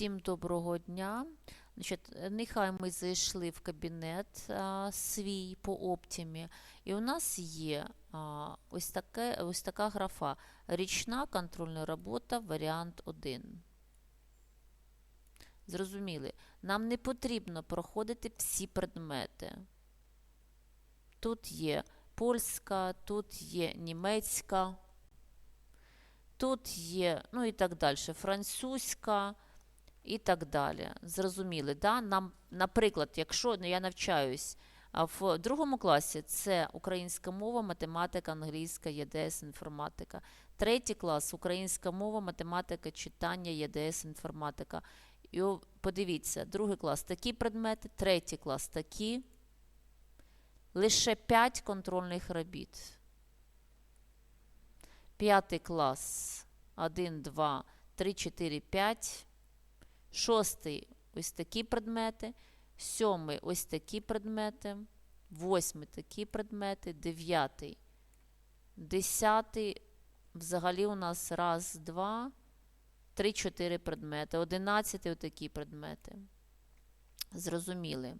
Всім доброго дня. Значить, нехай ми зайшли в кабінет а, свій по оптимі, і у нас є а, ось, таке, ось така графа Річна контрольна робота, варіант 1. Зрозуміли, нам не потрібно проходити всі предмети. Тут є польська, тут є німецька, тут є, ну і так далі, французька і так далі. Зрозуміли, да? Нам, наприклад, якщо ну, я навчаюсь в другому класі це українська мова, математика, англійська, ЄДС, інформатика. Третій клас українська мова, математика, читання, ЄДС, інформатика. І подивіться, другий клас такі предмети, третій клас такі. Лише 5 контрольних робіт. П'ятий клас 1, 2, 3, 4, 5. Шостий ось такі предмети. Сьомий ось такі предмети. Восьмий такі предмети. Дев'ятий. Десятий. Взагалі у нас раз, два, три, чотири предмети. Одинадцятий отакі предмети. Зрозуміли.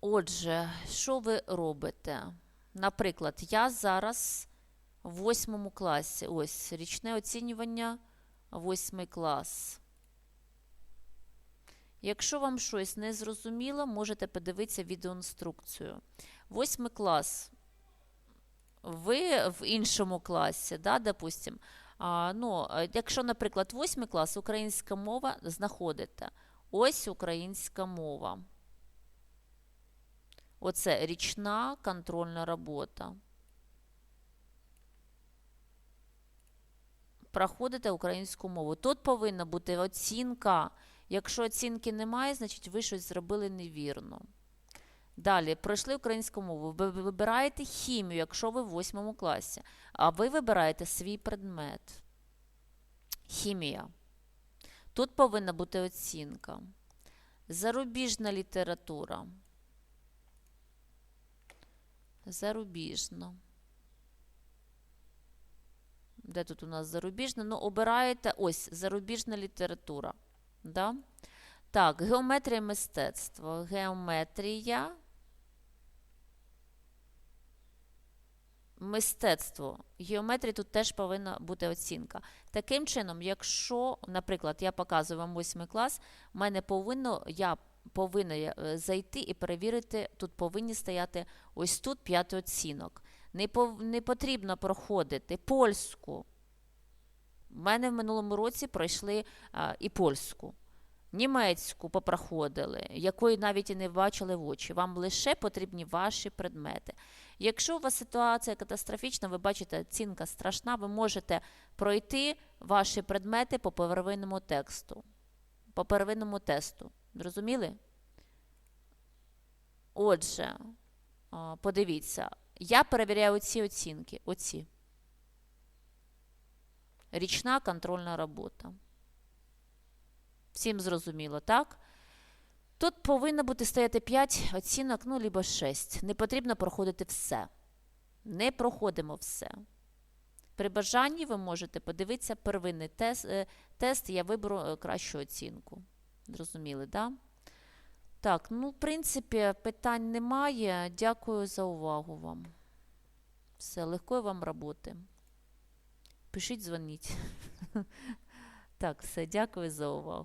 Отже, що ви робите? Наприклад, я зараз в восьмому класі. Ось річне оцінювання, восьмий клас. Якщо вам щось не зрозуміло, можете подивитися відеоінструкцію. Восьмий клас. Ви в іншому класі, да, допустим. А, ну, якщо, наприклад, восьмий клас, українська мова, знаходите. Ось українська мова. Оце річна контрольна робота. Проходите українську мову. Тут повинна бути оцінка. Якщо оцінки немає, значить ви щось зробили невірно. Далі, пройшли українську мову. Ви вибираєте хімію, якщо ви в 8 класі. А ви вибираєте свій предмет. Хімія. Тут повинна бути оцінка. Зарубіжна література. Зарубіжна. Де тут у нас зарубіжна? Ну, обираєте ось зарубіжна література. Да? Так, геометрія мистецтво. Геометрія. Мистецтво. Геометрії тут теж повинна бути оцінка. Таким чином, якщо, наприклад, я показую вам 8 клас, в мене повинно, я повинна е, зайти і перевірити, тут повинні стояти ось тут 5 оцінок. Не, пов, не потрібно проходити польську. У мене в минулому році пройшли а, і польську. Німецьку попроходили, якої навіть і не бачили в очі. Вам лише потрібні ваші предмети. Якщо у вас ситуація катастрофічна, ви бачите, оцінка страшна, ви можете пройти ваші предмети по первинному тексту. По первинному тесту. Зрозуміли? Отже, подивіться, я перевіряю ці оцінки. Оці. Річна контрольна робота. Всім зрозуміло, так? Тут повинно бути стояти 5 оцінок, ну, либо 6. Не потрібно проходити все. Не проходимо все. При бажанні ви можете подивитися первинний тест, е, тест я виберу е, кращу оцінку. Зрозуміли, так? Да? Так, ну, в принципі, питань немає. Дякую за увагу вам. Все, легкої вам роботи. Пишіть, дзвоніть. Так, все, дякую за увагу.